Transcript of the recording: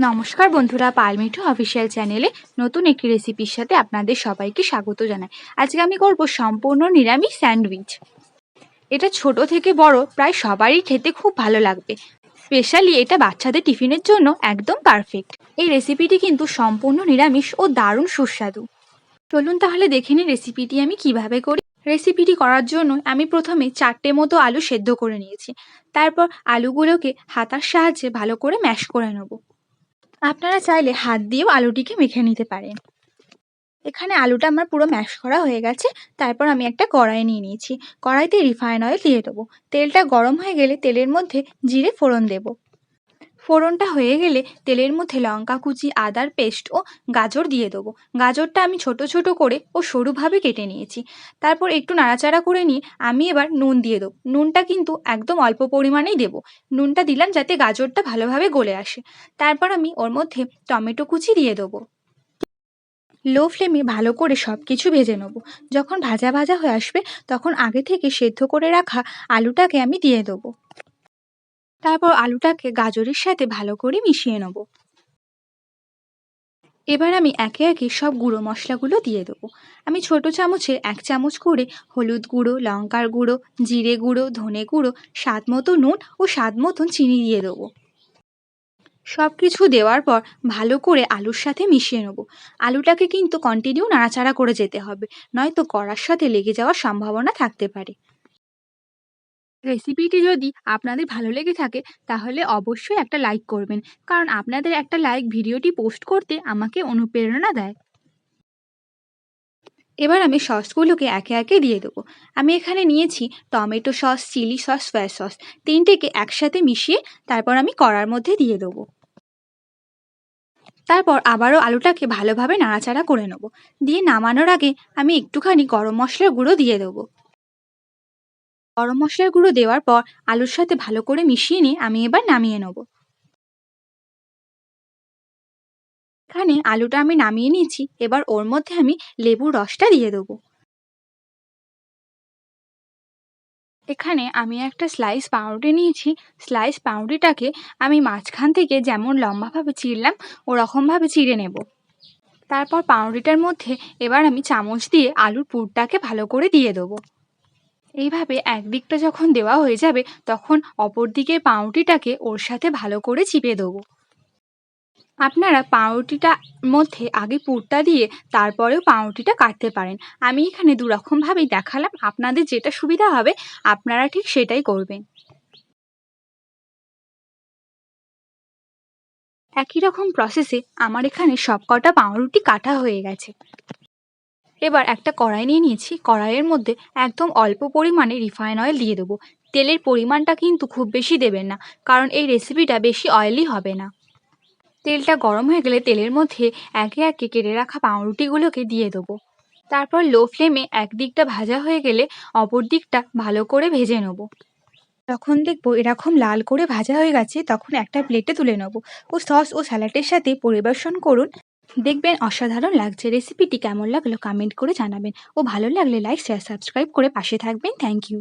নমস্কার বন্ধুরা পালমিঠু অফিসিয়াল চ্যানেলে নতুন একটি রেসিপির সাথে আপনাদের সবাইকে স্বাগত জানাই। আজকে আমি করব সম্পূর্ণ নিরামিষ স্যান্ডউইচ। এটা ছোট থেকে বড়, প্রায় সবারই খেতে খুব ভালো লাগবে। স্পেশালি এটা বাচ্চাদের টিফিনের জন্য একদম পারফেক্ট এই রেসিপিটি কিন্তু সম্পূর্ণ নিরামিষ ও দারুণ সুস্বাদু। চলুন তাহলে দেখে নিই রেসিপিটি আমি কীভাবে করি। রেসিপিটি করার জন্য আমি প্রথমে চারটে মতো আলু সেদ্ধ করে নিয়েছি। তারপর আলুগুলোকে হাতার সাহায্যে ভালো করে ম্যাশ করে নেব। আপনারা চাইলে হাত দিয়েও আলুটিকে মেখে নিতে পারেন। এখানে আলুটা আমার পুরো ম্যাশ করা হয়ে গেছে, তারপর আমি একটা কড়াই নিয়ে নিয়েছি। কড়াইতে রিফাইন অয়েল দিয়ে দেবো। তেলটা গরম হয়ে গেলে তেলের মধ্যে জিরে ফোড়ন দেব। ফোড়নটা হয়ে গেলে তেলের মধ্যে লঙ্কা কুচি, আদার পেস্ট ও গাজর দিয়ে দেবো। গাজরটা আমি ছোট ছোট করে ও সরুভাবে কেটে নিয়েছি। তারপর একটু নাড়াচাড়া করে নিয়ে আমি এবার নুন দিয়ে দেবো। নুনটা কিন্তু একদম অল্প পরিমাণেই দেবো। নুনটা দিলাম যাতে গাজরটা ভালোভাবে গলে আসে। তারপর আমি ওর মধ্যে টমেটো কুচি দিয়ে দেবো। লো ফ্লেমে ভালো করে সব কিছু ভেজে নেব। যখন ভাজা ভাজা হয়ে আসবে, তখন আগে থেকে সেদ্ধ করে রাখা আলুটাকে আমি দিয়ে দেবো। তারপর আলুটাকে গাজরের সাথে ভালো করে মিশিয়ে নেব। এবার আমি একে একে সব গুঁড়ো মশলাগুলো দিয়ে দেবো। আমি ছোট চামচে এক চামচ করে হলুদ গুঁড়ো, লঙ্কার গুঁড়ো, জিরে গুঁড়ো, ধনে গুঁড়ো, স্বাদ মতো নুন ও স্বাদ মতন চিনি দিয়ে দেবো। সব কিছু দেওয়ার পর ভালো করে আলুর সাথে মিশিয়ে নেব। আলুটাকে কিন্তু কন্টিনিউ নাড়াচাড়া করে যেতে হবে, নয়তো কড়ার সাথে লেগে যাওয়ার সম্ভাবনা থাকতে পারে। রেসিপিটি যদি আপনাদের ভালো লেগে থাকে, তাহলে অবশ্যই একটা লাইক করবেন। কারণ আপনাদের একটা লাইক ভিডিওটি পোস্ট করতে আমাকে অনুপ্রেরণা দেয়। এবার আমি সসগুলোকে একে একে দিয়ে দেবো। আমি এখানে নিয়েছি tomato sauce chilli sauce soya sauce তিনটেকে একসাথে মিশিয়ে তারপর আমি কড়ার মধ্যে দিয়ে দেবো। তারপর আবারও আলুটাকে ভালোভাবে নাড়াচাড়া করে নেব। দিয়ে নামানোর আগে আমি একটুখানি গরম মশলার গুঁড়ো দিয়ে দেবো। গরম মশলার গুঁড়ো দেওয়ার পর আলুর সাথে ভালো করে মিশিয়ে নিয়ে আমি এবার নামিয়ে নেব। এখানে আলুটা আমি নামিয়ে নিয়েছি। এবার ওর মধ্যে আমি লেবুর রসটা দিয়ে দেবো। এখানে আমি একটা স্লাইস পাউরুটি নিয়েছি। স্লাইস পাউরুটিটাকে আমি মাঝখান থেকে যেমন লম্বাভাবে চিরলাম, ওরকমভাবে চিড়ে নেব। তারপর পাউরুটিটার মধ্যে এবার আমি চামচ দিয়ে আলুর পুরটাকে ভালো করে দিয়ে দেবো। এইভাবে একদিকটা যখন দেওয়া হয়ে যাবে, তখন অপর দিকের পাউরুটিটাকে ওর সাথে ভালো করে চিপে দেবো। আপনারা পাউরুটিটার মধ্যে আগে পুরটা দিয়ে তারপরেও পাউরুটিটা কাটতে পারেন। আমি এখানে দুরকমভাবেই দেখালাম, আপনাদের যেটা সুবিধা হবে, আপনারা ঠিক সেটাই করবেন। একই রকম প্রসেসে আমার এখানে সব কটা পাউরুটি কাটা হয়ে গেছে। এবার একটা কড়াই নিয়ে নিয়েছি। কড়াইয়ের মধ্যে একদম অল্প পরিমাণে রিফাইন অয়েল দিয়ে দেবো। তেলের পরিমাণটা কিন্তু খুব বেশি দেবেন না, কারণ এই রেসিপিটা বেশি অয়েলি হবে না। তেলটা গরম হয়ে গেলে তেলের মধ্যে একে একে কেটে রাখা পাউরুটিগুলোকে দিয়ে দেবো। তারপর লো ফ্লেমে একদিকটা ভাজা হয়ে গেলে অপর দিকটা ভালো করে ভেজে নেব। যখন দেখব এরকম লাল করে ভাজা হয়ে গেছে, তখন একটা প্লেটে তুলে নেব। ও সস ও স্যালাডের সাথে পরিবেশন করুন। দেখবেন অসাধারণ লাগছে। রেসিপিটি কেমন লাগল কমেন্ট করে জানাবেন। ও ভালো লাগলে লাইক শেয়ার সাবস্ক্রাইব করে পাশে থাকবেন। Thank you